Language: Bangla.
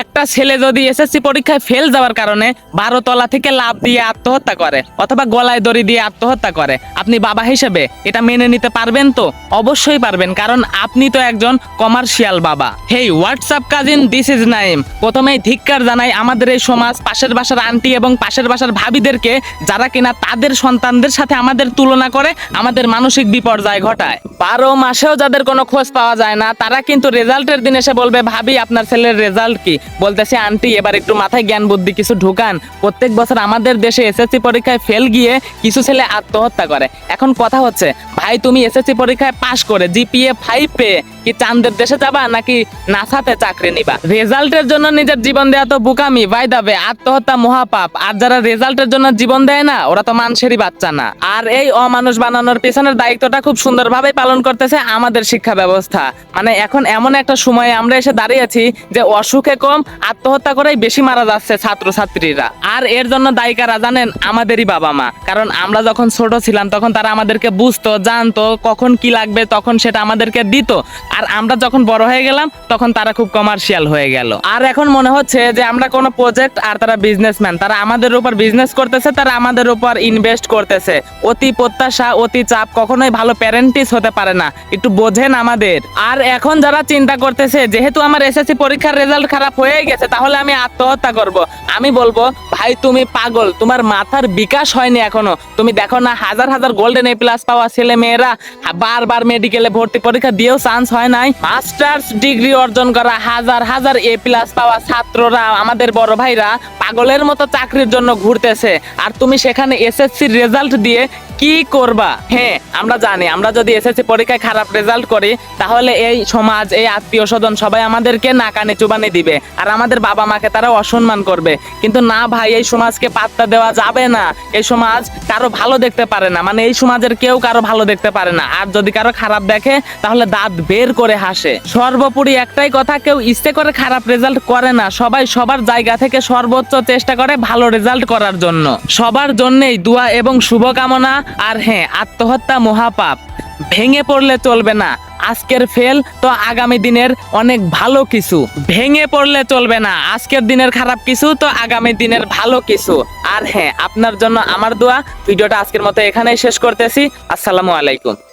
একটা ছেলে যদি এসএসসি পরীক্ষায় ফেল যাওয়ার কারণে বারো তলা থেকে লাভ দিয়ে আত্মহত্যা করে অথবা গলায় দড়ি দিয়ে আত্মহত্যা করে, আপনি বাবা হিসেবে এটা মেনে নিতে পারবেন তো? অবশ্যই পারবেন, কারণ আপনি তো একজন কমার্শিয়াল বাবা। Hey WhatsApp cousin this is Naim প্রথমেই ধিক্কার জানাই আমাদের এই সমাজ, পাশের বাসার আন্টি এবং পাশের বাসার ভাবিদেরকে, যারা কিনা তাদের সন্তানদের সাথে আমাদের তুলনা করে আমাদের মানসিক বিপর্যয় ঘটায়। বারো মাসেও যাদের কোনো খোঁজ পাওয়া যায় না, তারা কিন্তু রেজাল্টের দিন এসে বলবে, ভাবি, আপনার ছেলের রেজাল্ট কি? বলতেছে, আন্টি, এবার একটু মাথায় জ্ঞান বুদ্ধি কিছু ঢুকান। প্রত্যেক বছর আমাদের দেশে এসএসসি পরীক্ষায় ফেল গিয়ে কিছু ছেলে আত্মহত্যা করে। এখন কথা হচ্ছে, ভাই, তুমি এসএসসি পরীক্ষায় পাশ করে জিপিএ ফাইভ পেয়ে কি চান্দের দেশে যাবা নাকি নাসাতে চাকরি নিবা? রেজাল্টের জন্য নিজের জীবন দেয়া তো বুকামি ভাই দাবে আত্মহত্যা মহাপাপ। আর যারা রেজাল্টের জন্য জীবন দেয় না, ওরা তো মানুষেরই বাচ্চা না। আর এই অমানুষ বানানোর পেছনের দায়িত্বটা খুব সুন্দরভাবে পালন করতেছে আমাদের শিক্ষা ব্যবস্থা। মানে এখন এমন একটা সময়ে আমরা এসে দাঁড়িয়েছি যে অসুখে কম আত্মহত্যা করেই বেশি মারা যাচ্ছে ছাত্রছাত্রীরা। আর এর জন্য দায়ী কারা জানেন? আমাদেরই বাবা মা। কারণ আমরা যখন ছোট ছিলাম, তখন তারা আমাদেরকে বুঝতো, জানতো, কখন কি লাগবে, তখন সেটা আমাদেরকে দিত। আর আমরা যখন বড় হয়ে গেলাম, তখন তারা খুব কমার্শিয়াল হয়ে গেল। আর এখন মনে হচ্ছে যে আমরা কোনো প্রজেক্ট আর তারা বিজনেসম্যান তারা আমাদের উপর বিজনেস করতেছে, তারা আমাদের উপর ইনভেস্ট করতেছে। অতি প্রত্যাশা, অতি চাপ কখনোই ভালো প্যারেন্টিস হতে পারে না। একটু বোঝেন আমাদের। আর এখন যারা চিন্তা করতেছে, যেহেতু আমার এসএসসি পরীক্ষার রেজাল্ট খারাপ হয়ে গেছে, তাহলে আমি আত্মহত্যা করব। আমি বলব, ভাই, তুমি পাগল, তোমার মাথার বিকাশ হয়নি এখনও। তুমি দেখো না, হাজার হাজার গোল্ডেন এ প্লাস পাওয়া ছেলে মেয়েরা বারবার মেডিকেলে ভর্তি পরীক্ষা দিয়েও চান্স হয় নাই। মাস্টার্স ডিগ্রি অর্জন করা হাজার হাজার এ প্লাস পাওয়া ছাত্ররা, আমাদের বড় ভাইরা পাগলের মতো চাকরির জন্য ঘুরতেছে। আর তুমি সেখানে এসএসসি রেজাল্ট দিয়ে কি করবা? হ্যাঁ আমরা জানি। আমরা যদি এসএসসি পরীক্ষায় খারাপ রেজাল্ট করি, তাহলে এই সমাজ, এই আত্মীয় স্বজন সবাই আমাদেরকে নাকানে চুবানে দিবে। আর আমাদের বাবা মাকে তারা অসম্মান করবে। কিন্তু না ভাই, এই সমাজকে পাত্তা দেওয়া যাবে না। এই সমাজ কারও ভালো দেখতে পারে না। মানে এই সমাজের কেউ কারও ভালো দেখতে পারে না। আর যদি কারও খারাপ দেখে, তাহলে দাঁত বের করে হাসে। সর্বোপরি একটাই কথা, কেউ ইচ্ছে করে খারাপ রেজাল্ট করে না। সবাই সবার জায়গা থেকে সর্বোচ্চ চেষ্টা করে ভালো রেজাল্ট করার জন্য। সবার জন্যই দোয়া এবং শুভকামনা আর হ্যাঁ আত্মহত্যা মহাপাপ। ভেঙে পড়লে চলবে না। আজকের ফেল তো আগামী দিনের অনেক ভালো কিছু। ভেঙে পড়লে চলবে না। আজকের দিনের খারাপ কিছু তো আগামী দিনের ভালো কিছু। আর হ্যাঁ আপনার জন্য আমার দোয়া। ভিডিওটা আজকের মতো এখানেই শেষ করতেছি। আসসালামু আলাইকুম।